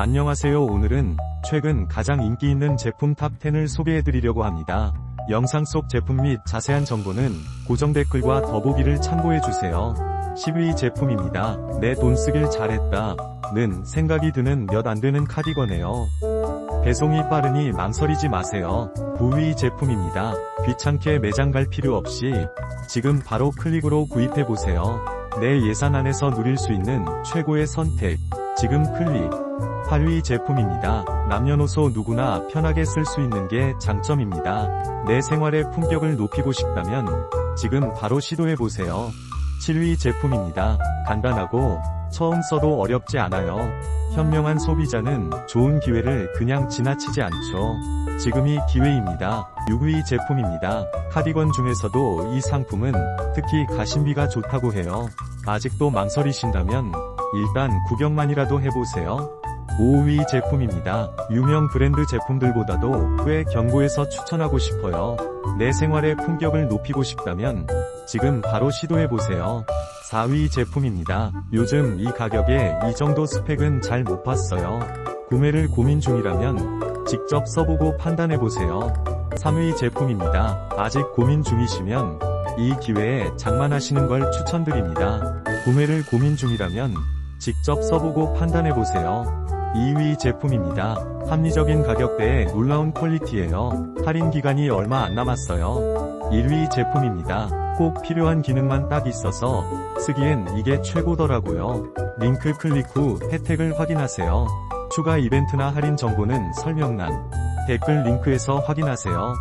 안녕하세요 오늘은 최근 가장 인기 있는 제품 탑10을 소개해드리려고 합니다. 영상 속 제품 및 자세한 정보는 고정 댓글과 더보기를 참고해주세요. 10위 제품입니다. 내 돈 쓰길 잘했다. 는 생각이 드는 몇 안 되는 카디건이에요. 배송이 빠르니 망설이지 마세요. 9위 제품입니다. 귀찮게 매장 갈 필요 없이 지금 바로 클릭으로 구입해보세요. 내 예산 안에서 누릴 수 있는 최고의 선택. 지금 클릭. 8위 제품입니다. 남녀노소 누구나 편하게 쓸 수 있는 게 장점입니다. 내 생활의 품격을 높이고 싶다면 지금 바로 시도해보세요. 7위 제품입니다. 간단하고 처음 써도 어렵지 않아요. 현명한 소비자는 좋은 기회를 그냥 지나치지 않죠. 지금이 기회입니다. 6위 제품입니다. 카디건 중에서도 이 상품은 특히 가심비가 좋다고 해요. 아직도 망설이신다면 일단 구경만이라도 해보세요. 5위 제품입니다. 유명 브랜드 제품들보다도 꽤 견고해서 추천하고 싶어요. 내 생활의 품격을 높이고 싶다면 지금 바로 시도해보세요. 4위 제품입니다. 요즘 이 가격에 이 정도 스펙은 잘 못 봤어요. 구매를 고민 중이라면 직접 써보고 판단해보세요. 3위 제품입니다. 아직 고민 중이시면 이 기회에 장만하시는 걸 추천드립니다. 구매를 고민 중이라면 직접 써보고 판단해보세요. 2위 제품입니다. 합리적인 가격대에 놀라운 퀄리티예요. 할인 기간이 얼마 안 남았어요. 1위 제품입니다. 꼭 필요한 기능만 딱 있어서 쓰기엔 이게 최고더라고요. 링크 클릭 후 혜택을 확인하세요. 추가 이벤트나 할인 정보는 설명란, 댓글 링크에서 확인하세요.